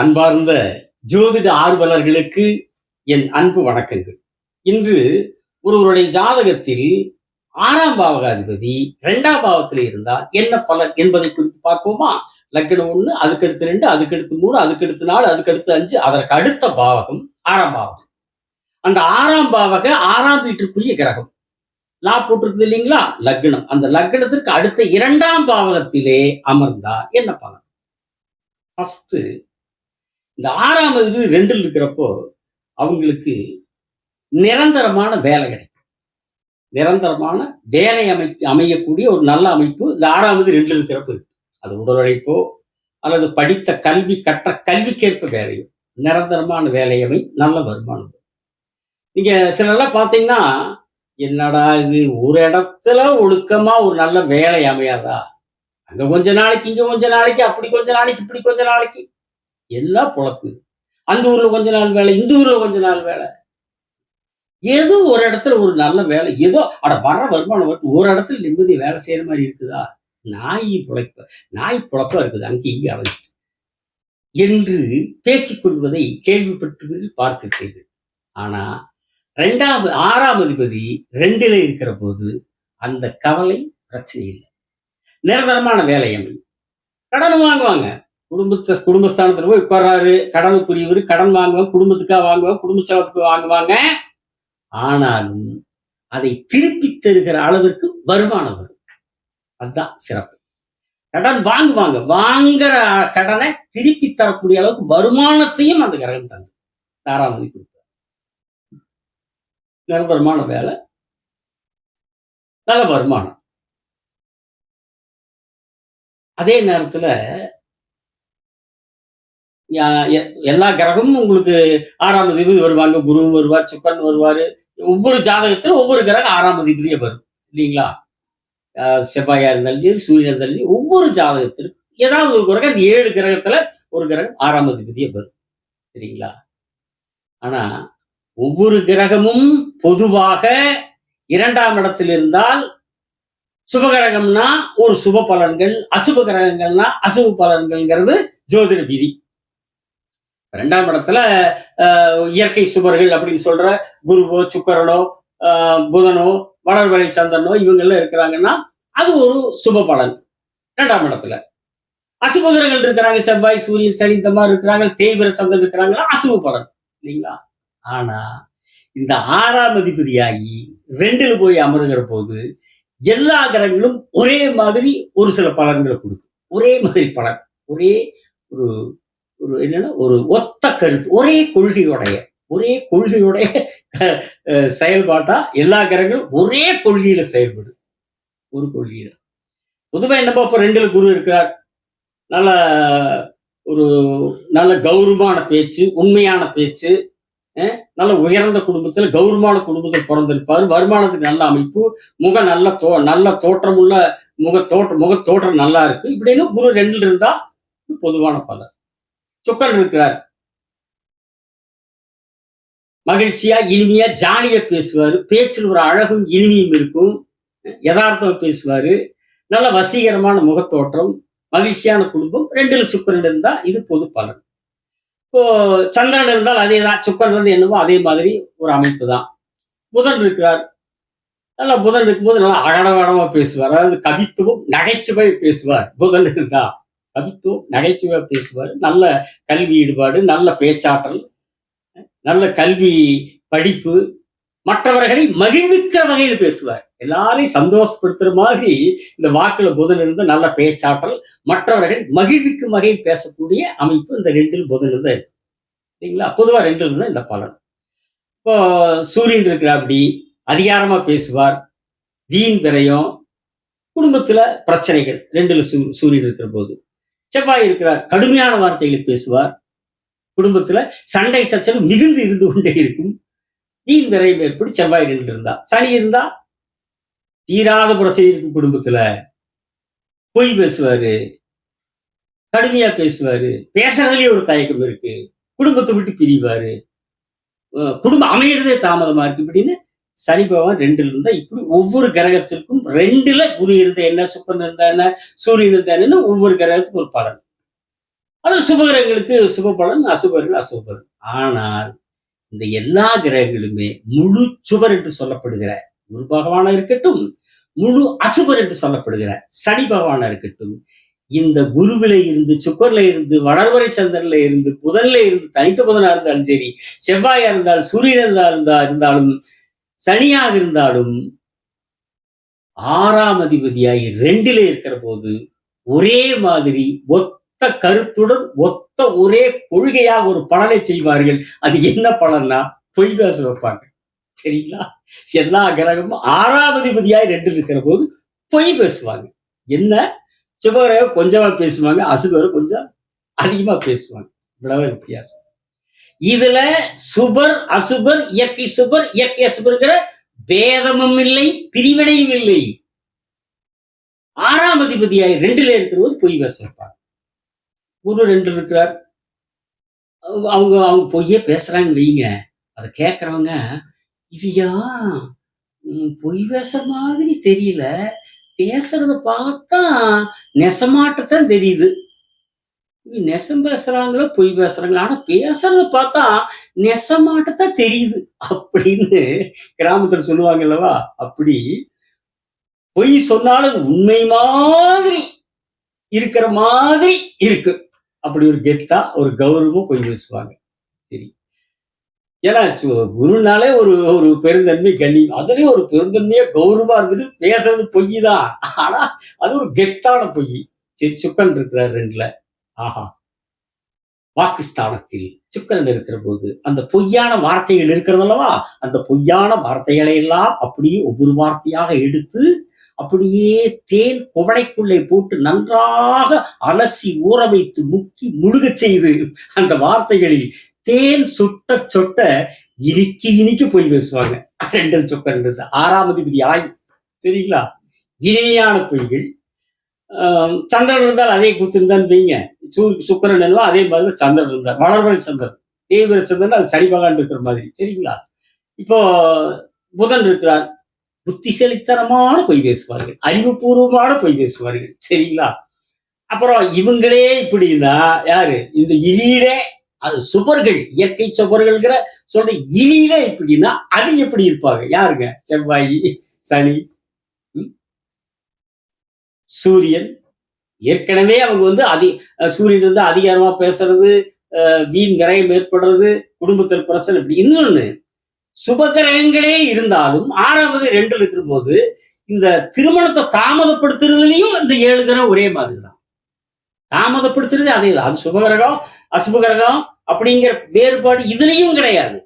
அன்பார்ந்த ஜோதிட ஆர்வலர்களுக்கு என் அன்பு வணக்கங்கள். இன்று ஒருவருடைய ஜாதகத்தில் ஆறாம் பாவகாதிபதி இரண்டாம் பாவத்தில் இருந்தால் என்ன பலன் என்பதை குறித்து பார்ப்போமா? லக்கணம் ஒண்ணு அதுக்கடுத்து ரெண்டு அதுக்கடுத்து மூணு அதுக்கடுத்து நாலு அதுக்கடுத்து அஞ்சு அதற்கு அடுத்த பாவகம் ஆறாம் பாவகம். அந்த ஆறாம் பாவக ஆறாம் வீட்டிற்குரிய கிரகம். லா போட்டிருக்குது இல்லைங்களா? லக்னம். அந்த லக்னத்திற்கு அடுத்த இரண்டாம் பாவகத்திலே அமர்ந்தா என்ன பலன்? ஃபர்ஸ்ட் இந்த ஆறாம் இது ரெண்டில் இருக்கிறப்போ அவங்களுக்கு நிரந்தரமான வேலை கிடைக்கும். நிரந்தரமான வேலை அமை அமையக்கூடிய ஒரு நல்ல அமைப்பு இந்த ஆறாவது ரெண்டில் இருக்கிறப்ப இருக்கு. அது உடல் உழைப்போ அல்லது படித்த கல்வி கற்ற கல்விக்கேற்ப வேலையோ. நிரந்தரமான வேலையமை நல்ல வருமானம். நீங்க சிலர்லாம் பார்த்தீங்கன்னா என்னடா இது ஒரு இடத்துல ஒழுக்கமா ஒரு நல்ல வேலை அமையாதா? அங்க கொஞ்ச நாளைக்கு இங்க கொஞ்ச நாளைக்கு அப்படி கொஞ்ச நாளைக்கு இப்படி கொஞ்ச நாளைக்கு. எல்லாம் பொழப்பு. அந்த ஊர்ல கொஞ்ச நாள் வேலை இந்த ஊர்ல கொஞ்ச நாள் வேலை. ஏதோ ஒரு இடத்துல ஒரு நல்ல வேலை ஏதோ அட வர்ற வருமானம் வந்து ஒரு இடத்துல நிம்மதி வேலை செய்யற மாதிரி இருக்குதா? நாய் புழைப்ப நாய் புழப்பா இருக்குது அங்கே இங்கே அழைச்சிட்டு என்று பேசிக்கொள்வதை கேள்விப்பட்டு பார்த்திருப்பீர்கள். ஆனா ரெண்டாவது ஆறாம் அதிபதி ரெண்டுல இருக்கிற போது அந்த கவலை பிரச்சனை இல்லை. நிரந்தரமான வேலை அமையும். கடன் வாங்குவாங்க. குடும்பத்தை குடும்பஸ்தானத்துல போய் உட்கார்றாரு. கடனுக்குரியவர் கடன் வாங்குவேன் குடும்பத்துக்காக வாங்குவேன் குடும்ப செலவுக்கு வாங்குவாங்க. ஆனாலும் அதை திருப்பி தருகிற அளவிற்கு வருமானம் வரும். அதுதான் சிறப்பு. கடன் வாங்குவாங்க. வாங்குற கடனை திருப்பி தரக்கூடிய அளவுக்கு வருமானத்தையும் அந்த கிரகம் தந்து தாராமதி கொடுத்தார் நிரந்தரமான வேலை. நல்ல வருமானம். அதே நேரத்துல எல்லா கிரகமும் உங்களுக்கு ஆறாம் அதிபதி வருவாங்க. குருவும் வருவார் சுக்கரன் வருவார். ஒவ்வொரு ஜாதகத்திலும் ஒவ்வொரு கிரகம் ஆறாம் அதிபதியே வரும். இல்லைங்களா? ஆஹ் செவ்வாயா இருந்தாலும் சரி சூரியன் இருந்தாலும் சரி ஒவ்வொரு ஜாதகத்திலும் ஏதாவது ஒரு கிரகம் அந்த ஏழு கிரகத்துல ஒரு கிரகம் ஆறாம் அதிபதியே வரும். சரிங்களா? ஆனா ஒவ்வொரு கிரகமும் பொதுவாக இரண்டாம் இடத்தில் இருந்தால் சுபகிரகம்னா ஒரு சுப பலன்கள் அசுப கிரகங்கள்னா அசுப பலன்கள்ங்கிறது ஜோதிட விதி. ரெண்டாம் இடத்துல ஆஹ், இயற்கை சுவர்கள் அப்படின்னு சொல்ற குருவோ சுக்கரனோ ஆஹ், புதனோ வளர்வரை சந்தனோ இவங்கெல்லாம் இருக்கிறாங்கன்னா அது ஒரு சுப பலன். ரெண்டாம் இடத்துல. அசுப கிரகங்கள் இருக்கிறாங்க. செவ்வாய் சூரியன் சனி இந்த மாதிரி இருக்கிறாங்க. தேய்பிர சந்திரன் இருக்கிறாங்களா? அசுப பலன். இல்லைங்களா? ஆனா இந்த ஆறாம் அதிபதியாகி ரெண்டுல போய் அமருகிற போது எல்லா கிரகங்களும் ஒரே மாதிரி ஒரு சில பலன்களை கொடுக்கும். ஒரே மாதிரி பலன். ஒரே ஒரு ஒரு என்னன்னா ஒரு ஒத்த கருத்து ஒரே கொள்கையுடைய ஒரே கொள்கையுடைய செயல்பாட்டா எல்லா கிரகங்களும் ஒரே கொள்கையில செயல்படும் ஒரு கொள்கையில. பொதுவா என்னப்பா இப்போ ரெண்டுல குரு இருக்கிறார். நல்ல ஒரு நல்ல கௌரவமான பேச்சு உண்மையான பேச்சு நல்ல உயர்ந்த குடும்பத்தில் கௌரவமான குடும்பத்தில் பிறந்திருப்பார். வருமானத்துக்கு நல்ல அமைப்பு முக நல்ல தோ நல்ல தோற்றமுள்ள முக தோற்றம் முக தோற்றம் நல்லா இருக்கு. இப்படின்னு குரு ரெண்டுல இருந்தா பொதுவான பலன். சுக்கரன் இருக்கிறார். மகிழ்ச்சியா இனிமையா ஜாலியா பேசுவாரு. பேச்சில் ஒரு அழகும் இனிமையும் இருக்கும். யதார்த்தம் பேசுவாரு. நல்ல வசீகரமான முகத்தோற்றம் மகிழ்ச்சியான குடும்பம். ரெண்டுல சுக்கரன் இருந்தா இது பொது பலன். இப்போ சந்திரன் இருந்தால் அதே தான். சுக்கரன் வந்து என்னவோ அதே மாதிரி ஒரு அமைப்பு தான். புதன் இருக்கிறார். நல்லா புதன் இருக்கும்போது நல்லா அகடவடமா பேசுவார். அதாவது கவித்துவம் நகைச்சுவை பேசுவார். புதன் இருந்தா. கவித்துவம் நகைச்சுவை பேசுவார். நல்ல கல்வி ஈடுபாடு நல்ல பேச்சாற்றல் நல்ல கல்வி படிப்பு மற்றவர்களை மகிழ்விக்கிற வகையில் பேசுவார். எல்லாரையும் சந்தோஷப்படுத்துற மாதிரி இந்த வாக்குல புதன் இருந்த நல்ல பேச்சாற்றல் மற்றவர்களை மகிழ்விக்கும் வகையில் பேசக்கூடிய அமைப்பு இந்த ரெண்டில் புதன் இருந்தா இருக்கு. சரிங்களா பொதுவாக ரெண்டில் இருந்தா இந்த பலன். இப்போ சூரியன் இருக்கிற அப்படி அதிகாரமா பேசுவார். வீண் விரயம் குடும்பத்துல பிரச்சனைகள் ரெண்டுல சூ சூரியன் இருக்கிற போது செவ்வாய் இருக்கிறார் கடுமையான வார்த்தைகளை பேசுவார். குடும்பத்துல சண்டை சச்சரவு மிகுந்து இருந்து கொண்டே இருக்கும். வீண் விரயம் ஏற்படி செவ்வாய் ரெண்டு இருந்தா சனி இருந்தா தீராத புரட்சி இருக்கும் குடும்பத்துல. பொய் பேசுவாரு. கடுமையா பேசுவாரு. பேசுறதுலயே ஒரு தயக்கம் இருக்கு. குடும்பத்தை விட்டு பிரிவாரு. குடும்பம் அமையிறதே தாமதமா இருக்கு. இப்படின்னு சனி பகவான் ரெண்டுல இருந்தா இப்படி ஒவ்வொரு கிரகத்திற்கும் ரெண்டுல குரு இருந்தா என்ன சுக்கரன் இருந்தா என்ன சூரியன் இருந்தா என்ன ஒவ்வொரு கிரகத்துக்கும் ஒரு பலன். அது சுபகிரகங்களுக்கு சுப பலன் அசுபர்கள் அசுப பலன் ஆனால் இந்த எல்லா கிரகங்களுமே முழு சுபர் என்று சொல்லப்படுகிற குரு பகவானா இருக்கட்டும் முழு அசுபர் என்று சொல்லப்படுகிற சனி பகவானா இருக்கட்டும் இந்த குருவில இருந்து சுக்கர்ல இருந்து வளர்வரை சந்திரன்ல இருந்து புதன்ல இருந்து தனித்த புதனா இருந்தாலும் சரி செவ்வாயா இருந்தாலும் சூரியனா இருந்தா இருந்தாலும் சனியாக இருந்தாலும் ஆறாம் அதிபதியாகி ரெண்டிலே இருக்கிற போது ஒரே மாதிரி ஒத்த கருத்துடன் ஒத்த ஒரே கொள்கையாக ஒரு பலனை செய்வார்கள். அது என்ன பலன்னா பொய் பேச வைப்பாங்க. சரிங்களா? எல்லா கிரகமும் ஆறாம் அதிபதியாய் ரெண்டு இருக்கிற போது பொய் பேசுவாங்க. என்ன? சுபகிரகம் கொஞ்சமா பேசுவாங்க அசுபர் கொஞ்சம் அதிகமா பேசுவாங்க. இவ்வளவு வித்தியாசம். இதுல சுபர் அசுபர் இயற்கை சுபர் இயற்கை அசுபர்ங்கிற பேதமும் இல்லை பிரிவினையும் இல்லை. ஆறாம் அதிபதியாய் ரெண்டுல இருக்கிறவர் பொய் பேச குரு ரெண்டு இருக்கிறார். அவங்க அவங்க பொய்யே பேசுறாங்க வைங்க. அதை கேட்கறவங்க இவையா பொய் பேசுற மாதிரி தெரியல. பேசுறத பார்த்தா நெசமாட்டத்தான் தெரியுது. நெசம் பேசுறாங்களோ பொய் பேசுறாங்களோ ஆனா பேசுறத பார்த்தா நெசமாட்டத்தான் தெரியுது அப்படின்னு கிராமத்துல சொல்லுவாங்க அல்லவா அப்படி பொய் சொன்னாலும் அது உண்மை மாதிரி இருக்கிற மாதிரி இருக்கு. அப்படி ஒரு கெத்தா ஒரு கௌரவமும் பொய் பேசுவாங்க. சரி. ஏன்னா சு- குருனாலே ஒரு ஒரு பெருந்தன்மை கண்ணி அதுலேயும் ஒரு பெருந்தன்மையா கௌரவமா இருந்தது பேசுறது பொய் தான் ஆனா அது ஒரு கெத்தான பொய். சரி சுக்கன் இருக்கிறார் ரெண்டுல. ஆஹா. பாகிஸ்தானத்தில் சுக்கரன் இருக்கிற போது அந்த பொய்யான வார்த்தைகள் இருக்கிறது அல்லவா? அந்த பொய்யான வார்த்தைகளை எல்லாம் அப்படியே ஒவ்வொரு வார்த்தையாக எடுத்து அப்படியே தேன் குவளைக்குள்ளே போட்டு நன்றாக அலசி ஊற வைத்து முக்கி முழுகச் செய்து அந்த வார்த்தைகளில் தேன் சொட்ட சொட்ட இனிக்கு இனிக்கு போய் பேசுவாங்க. ரெண்டு. சொக்கர் ஆறாம் அதிபதி ஆய். சரிங்களா? இனிமையான பொய்கள். சந்திரன் இருந்தால் அதே குத்துருந்தான்னு வைங்க சூ சுக்கரன் எல்லாம் அதே மாதிரி தான் சந்திரன் இருந்தார். வளர்வரை சந்திரன். தேவிர சந்திரன் அது சனி பகவான் இருக்கிற மாதிரி சரிங்களா? இப்போ புதன் இருக்கிறார். புத்திசலித்தனமான பொய் பேசுவார்கள். அறிவுபூர்வமான பொய் பேசுவார்கள். சரிங்களா? அப்புறம் இவங்களே இப்படின்னா யாரு? இந்த இவியிலே அது சுபர்கள் இயற்கை சுபர்கள்ங்கிற சொல்ற இவியிலே இப்படின்னா அது எப்படி இருப்பாங்க? யாருங்க? செவ்வாய் சனி சூரியன். ஏற்கனவே அவங்க வந்து அதி சூரியன் வந்து அதிகாரமா பேசுறது அஹ் வீண் கிரகம் ஏற்படுறது குடும்பத்தில் பிரச்சனை இப்படி. இன்னொன்னு சுபகிரகங்களே இருந்தாலும் ஆறாவது ரெண்டு இருக்கிற போது இந்த திருமணத்தை தாமதப்படுத்துறதுலயும் இந்த ஏழு கிரகம் ஒரே மாதிரி தான் தாமதப்படுத்துறது அதே தான். அது சுபகிரகம் அசுபகிரகம் அப்படிங்கிற வேறுபாடு இதுலயும் கிடையாது.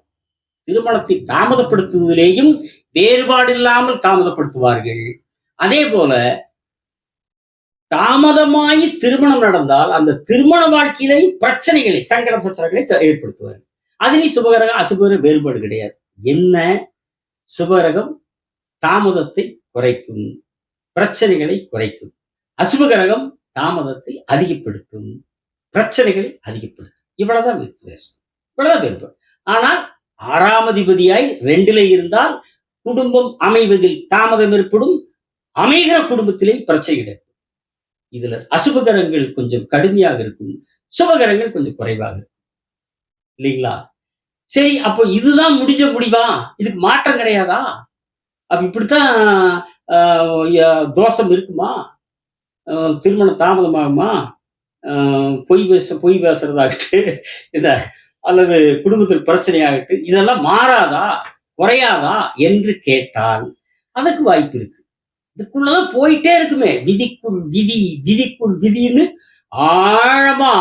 திருமணத்தை தாமதப்படுத்துவதிலேயும் வேறுபாடு இல்லாமல் தாமதப்படுத்துவார்கள். அதே போல தாமதமாய் திருமணம் நடந்தால் அந்த திருமண வாழ்க்கையிலே பிரச்சனைகளை சங்கட பிரச்சனைகளை ஏற்படுத்துவார். ஏற்படுத்துவார்கள் சுபகரகம் சுபகிரகம் வேறுபாடு கிடையாது. என்ன? சுபகிரகம் தாமதத்தை குறைக்கும் பிரச்சனைகளை குறைக்கும். அசுபகரகம் தாமதத்தை அதிகப்படுத்தும் பிரச்சனைகளை அதிகப்படுத்தும். இவ்வளவுதான் வித்தியாசம். இவ்வளவுதான் வேறுபாடு. ஆனால் ஆறாம் அதிபதியாய் ரெண்டிலே இருந்தால் குடும்பம் அமைவதில் தாமதம் ஏற்படும். அமைகிற குடும்பத்திலே பிரச்சனை கிடையாது. இதுல அசுபகரங்கள் கொஞ்சம் கடுமையாக இருக்கும். சுபகரங்கள் கொஞ்சம் குறைவாக இருக்கும். இல்லைங்களா? சரி அப்போ இதுதான் முடிஞ்ச முடிவா? இதுக்கு மாற்றம் கிடையாதா? அப்ப இப்படித்தான் தோஷம் இருக்குமா? திருமணம் தாமதமாகுமா? ஆஹ், பொய் பேச பொய் பேசுறதாகட்டு இந்த அல்லது குடும்பத்தில் பிரச்சனையாகட்டு இதெல்லாம் மாறாதா? குறையாதா? என்று கேட்டால் அதற்கு வாய்ப்பு இருக்கு. இதுக்குள்ளதான் போயிட்டே இருக்குமே. விதிக்குள் விதி விதிக்குள் விதின்னு ஆழமா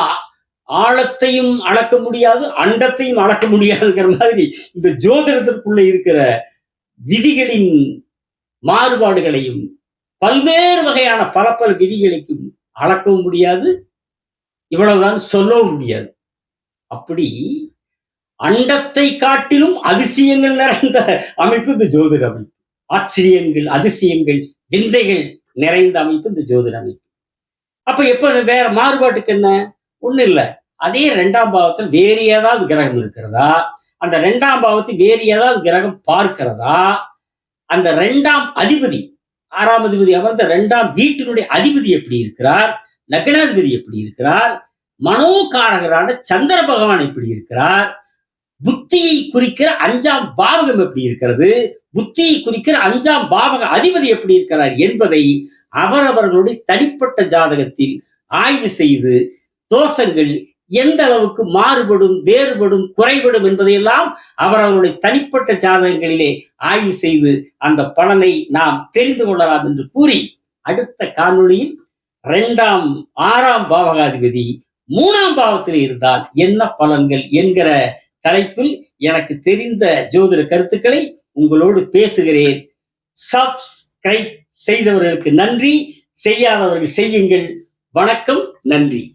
ஆழத்தையும் அளக்க முடியாது அண்டத்தையும் அளக்க முடியாதுங்கிற மாதிரி இந்த ஜோதிடத்திற்குள்ள இருக்கிற விதிகளின் மாறுபாடுகளையும் பல்வேறு வகையான பல பல விதிகளையும் அளக்கவும் முடியாது இவ்வளவுதான் சொல்லவும் முடியாது. அப்படி அண்டத்தை காட்டிலும் அதிசயங்கள் நிறைந்த அமைப்பு இந்த ஜோதிட அமைப்பு. ஆச்சரியங்கள் அதிசயங்கள் விந்தைகள் நிறைந்த அமைப்பு இந்த ஜோதிட அமைப்பு. அப்ப எப்ப வேற மாறுபாட்டுக்கு என்ன? ஒண்ணு இல்லை. அதே ரெண்டாம் பாவத்தில் வேறு ஏதாவது கிரகம் இருக்கிறதா? அந்த ரெண்டாம் பாவத்தை வேறு ஏதாவது கிரகம் பார்க்கிறதா? அந்த ரெண்டாம் அதிபதி ஆறாம் அதிபதி அமர்ந்த ரெண்டாம் வீட்டினுடைய அதிபதி எப்படி இருக்கிறார்? லக்னாதிபதி எப்படி இருக்கிறார்? மனோகாரகரான சந்திர பகவான் எப்படி இருக்கிறார்? புத்தியை குறிக்கிற அஞ்சாம் பாவகம் எப்படி இருக்கிறது? புத்தியை குறிக்கிற அஞ்சாம் பாவக அதிபதி எப்படி இருக்கிறார் என்பதை அவரவர்களுடைய தனிப்பட்ட ஜாதகத்தில் ஆய்வு செய்து தோஷங்கள் எந்த அளவுக்கு மாறுபடும் வேறுபடும் குறைபடும் என்பதையெல்லாம் அவரவர்களுடைய தனிப்பட்ட ஜாதகங்களிலே ஆய்வு செய்து அந்த பலனை நாம் தெரிந்து கொள்ளலாம் என்று கூறி அடுத்த காணொளியில் இரண்டாம் ஆறாம் பாவகாதிபதி மூணாம் பாவத்தில் இருந்தால் என்ன பலன்கள் என்கிற தலைப்பில் எனக்கு தெரிந்த ஜோதிட கருத்துக்களை உங்களோடு பேசுகிறேன். சப்ஸ்கிரைப் செய்தவர்களுக்கு நன்றி. செய்யாதவர்கள் செய்யுங்கள். வணக்கம். நன்றி.